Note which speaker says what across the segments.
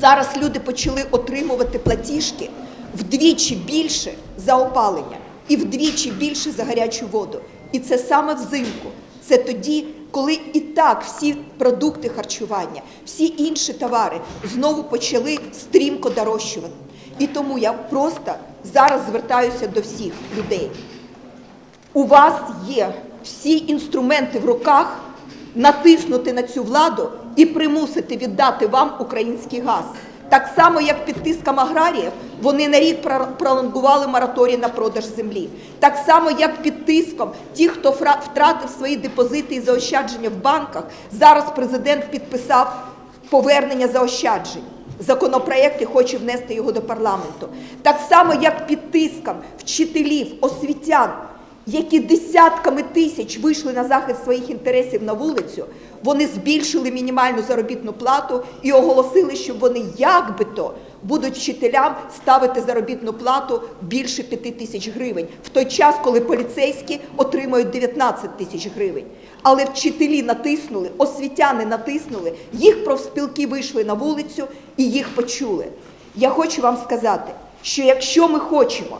Speaker 1: Зараз люди почали отримувати платіжки вдвічі більше за опалення і вдвічі більше за гарячу воду. І це саме взимку. Це тоді, коли і так всі продукти харчування, всі інші товари знову почали стрімко дорожчувати. І тому я просто зараз звертаюся до всіх людей. У вас є всі інструменти в руках натиснути на цю владу і примусити віддати вам український газ. Так само, як під тиском аграріїв, вони на рік про- пролонгували мораторій на продаж землі. Так само, як під тиском ті, хто втратив свої депозити і заощадження в банках, зараз президент підписав повернення заощаджень. Законопроєкт і хоче внести його до парламенту. Так само, як під тиском вчителів, освітян, які десятками тисяч вийшли на захист своїх інтересів на вулицю, вони збільшили мінімальну заробітну плату і оголосили, що вони як би то будуть вчителям ставити заробітну плату більше 5 тисяч гривень, в той час, коли поліцейські отримують 19 тисяч гривень. Але вчителі натиснули, освітяни натиснули, їх профспілки вийшли на вулицю і їх почули. Я хочу вам сказати, що якщо ми хочемо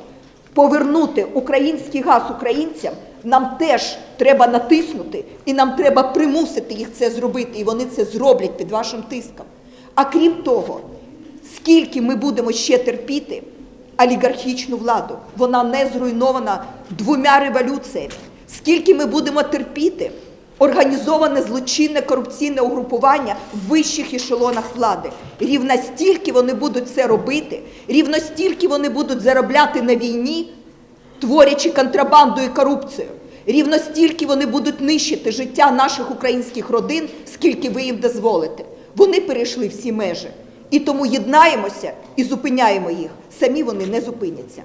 Speaker 1: повернути український газ українцям, нам теж треба натиснути і нам треба примусити їх це зробити, і вони це зроблять під вашим тиском. А крім того, скільки ми будемо ще терпіти олігархічну владу, вона не зруйнована двома революціями. Скільки ми будемо терпіти організоване злочинне корупційне угрупування в вищих ешелонах влади. Рівно стільки вони будуть це робити, рівно стільки вони будуть заробляти на війні, творячи контрабанду і корупцію. Рівно стільки вони будуть нищити життя наших українських родин, скільки ви їм дозволите. Вони перейшли всі межі. І тому єднаємося і зупиняємо їх. Самі вони не зупиняться.